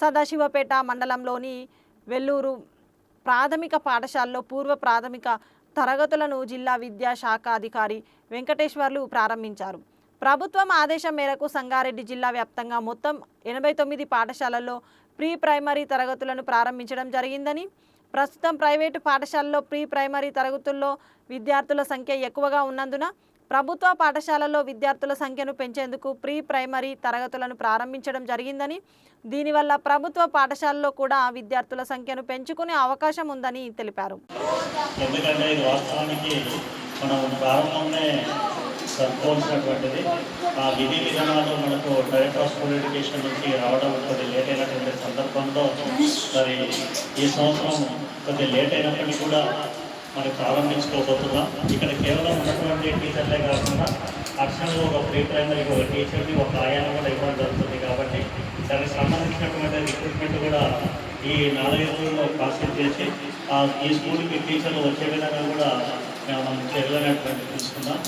సదాశివపేట మండలంలోని వెల్లూరు ప్రాథమిక పాఠశాలలో పూర్వ ప్రాథమిక తరగతులను జిల్లా విద్యాశాఖ అధికారి వెంకటేశ్వర్లు ప్రారంభించారు. ప్రభుత్వం ఆదేశం మేరకు సంగారెడ్డి జిల్లా వ్యాప్తంగా మొత్తం ఎనభై తొమ్మిది పాఠశాలల్లో ప్రీ ప్రైమరీ తరగతులను ప్రారంభించడం జరిగిందని ప్రస్తుతం ప్రైవేటు పాఠశాలలో ప్రీ ప్రైమరీ తరగతుల్లో విద్యార్థుల సంఖ్య ఎక్కువగా ఉన్నందున ప్రభుత్వ పాఠశాలల్లో విద్యార్థుల సంఖ్యను పెంచేందుకు ప్రీ ప్రైమరీ తరగతులను ప్రారంభించడం జరిగిందని దీనివల్ల ప్రభుత్వ పాఠశాలల్లో కూడా విద్యార్థుల సంఖ్యను పెంచుకునే అవకాశం ఉందని తెలిపారు. ఎందుకంటే ఇది వాస్తవానికి మనం ప్రారంభంలో సరిపోల్సినటువంటిది ఆ విధి విధానాలు మనకు డైరెక్టర్ ఆఫ్ స్కూల్ ఎడ్యుకేషన్ నుంచి రావడం కొద్ది లేట్ అయినటువంటి సందర్భంలో మరి ఈ సంవత్సరం కొద్ది లేట్ అయినప్పటికీ కూడా మరి ప్రారంభించుకోబోతున్నాం. ఇక్కడ కేవలం ఉన్నటువంటి టీచర్లే కాకుండా అక్షరంలో ఒక ప్రీ ప్రైమరీకి ఒక టీచర్ని ఒక ఆయాన్ని కూడా ఇవ్వడం జరుగుతుంది కాబట్టి దానికి సంబంధించినటువంటి రిక్రూట్మెంట్ కూడా ఈ నాలుగైదు రోజుల్లో ప్రాసెస్ చేసి ఈ స్కూల్కి టీచర్లు వచ్చే విధంగా కూడా మేము మనం చర్యలనేటువంటి తీసుకున్నాం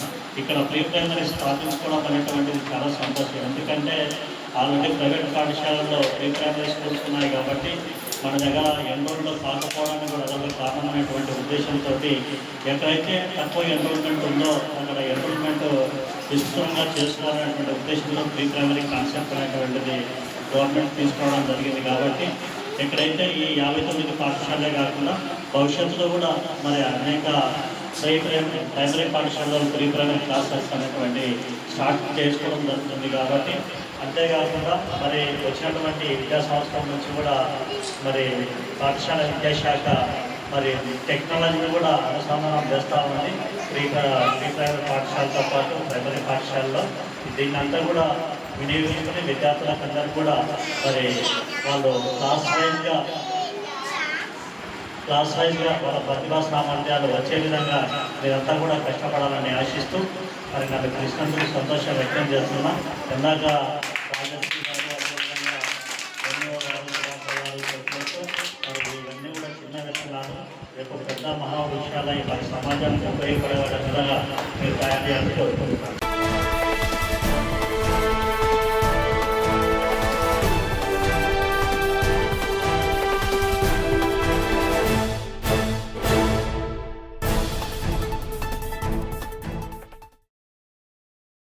ఇక్కడ ప్రీ ప్రైమరీ స్థాపించుకోవడం అనేటువంటిది చాలా సంతోషం. ఎందుకంటే ఆల్రెడీ ప్రైవేట్ పాఠశాలలో ప్రీ ప్రైమరీ స్కూల్స్ ఉన్నాయి కాబట్టి మన దగ్గర ఎన్రోల్లో కాకపోవడానికి కూడా ఉద్దేశంతో ఎక్కడైతే తక్కువ ఎన్రోల్మెంట్ ఉందో అక్కడ ఎన్రోల్మెంట్ విస్తృతంగా చేసుకోవాలనేటువంటి ఉద్దేశంలో ప్రీ ప్రైమరీ కాన్సెప్ట్ అనేటువంటిది గవర్నమెంట్ తీసుకోవడం జరిగింది కాబట్టి ఎక్కడైతే ఈ యాభై తొమ్మిది పాఠశాలే కాకుండా భవిష్యత్తులో కూడా మరి అనేక ప్రీ ప్రైమరీ ప్రైమరీ పాఠశాలలో ప్రీ ప్రైమరీ క్లాసెస్ అనేటువంటి స్టార్ట్ చేసుకోవడం జరుగుతుంది కాబట్టి అంతేకాకుండా మరి వచ్చినటువంటి విద్యా సంవత్సరం నుంచి కూడా మరి పాఠశాల విద్యాశాఖ మరి టెక్నాలజీని కూడా అనుసంధానం చేస్తూ ప్రీ ప్రీ ప్రైవేట్ పాఠశాలతో పాటు ప్రైమరీ పాఠశాలలో. దీన్ని అంతా కూడా వినియోగించుకుని విద్యార్థులకు అందరూ కూడా మరి వాళ్ళు క్లాస్ వైజ్గా క్లాస్ వైజ్గా వాళ్ళ ప్రతిభా సామర్థ్యాలు వచ్చే విధంగా మీరంతా కూడా కష్టపడాలని ఆశిస్తూ మరి నాకు కృష్ణందుకు సంతోషం వ్యక్తం చేస్తున్నా. ఇందాక రేపు పెద్ద మహా విషయాలు మరి సమాజానికి ఉపయోగపడే విధంగా మీరు తయారు చేయాలని కోరుకుంటున్నాను